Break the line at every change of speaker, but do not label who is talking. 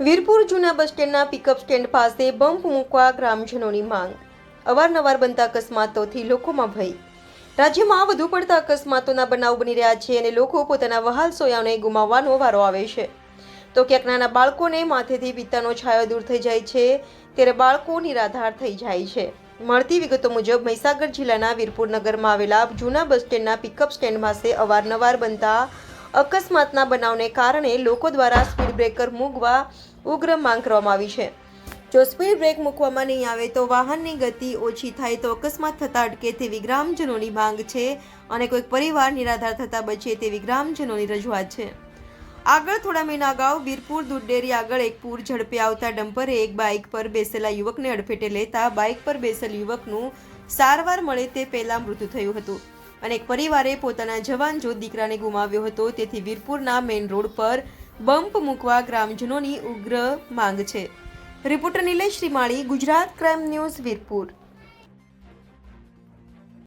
વીરપુર જૂના બસ સ્ટેન્ડના pickup stand પાસે બમ્પ મૂકવા ગ્રામજનોની માંગ. અવારનવાર બનતા અકસ્માતોથી લોકોમાં ભય. રાજ્યમાં વધુ પડતા અકસ્માતોના બનાવ બની રહ્યા છે અને લોકો પોતાના વહાલ સોયાઓને ગુમાવવાનો વારો આવે છે. તો ક્યાંક નાના બાળકોને માથેથી પિત્તાનો છાયો દૂર થઈ જાય છે, ત્યારે બાળકો નિરાધાર થઈ જાય છે. મળતી વિગતો મુજબ, મહીસાગર જિલ્લાના વીરપુર નગરમાં આવેલા જૂના બસ સ્ટેન્ડના પિકઅપ સ્ટેન્ડ પાસે અવારનવાર બનતા અકસ્માતના બનાવને કારણે લોકો દ્વારા સ્પીડ બ્રેકર મૂકવા ઉગ્ર માંગ કરવામાં આવી છે. જો સ્પીડ બ્રેક મૂકવામાં નહીં આવે તો વાહનની ગતિ ઓછી થાય તો અકસ્માત થતા અટકે તેવી ગ્રામજનોની માંગ છે અને કોઈક પરિવાર નિરાધાર થતા બચે તેવી ગ્રામજનોની રજૂઆત છે. આગળ થોડા મહિના અગાઉ વીરપુર દૂધડેરી આગળ એક પૂર ઝડપે આવતા ડમ્પરે એક બાઇક પર બેસેલા યુવકને અડફેટે લેતા બાઇક પર બેસેલ યુવકનું સારવાર મળે તે પહેલાં મૃત્યુ થયું હતું. અને એક પરિવારે પોતાના જવાન જો દીકરાને ગુમાવ્યો હતો, તેથી વીરપુરના મેઇન રોડ પર બમ્પ મૂકવા ગ્રામજનોની ઉગ્ર માંગ છે. Reporter Nilesh Shrimali, Gujarat crime news Virpur.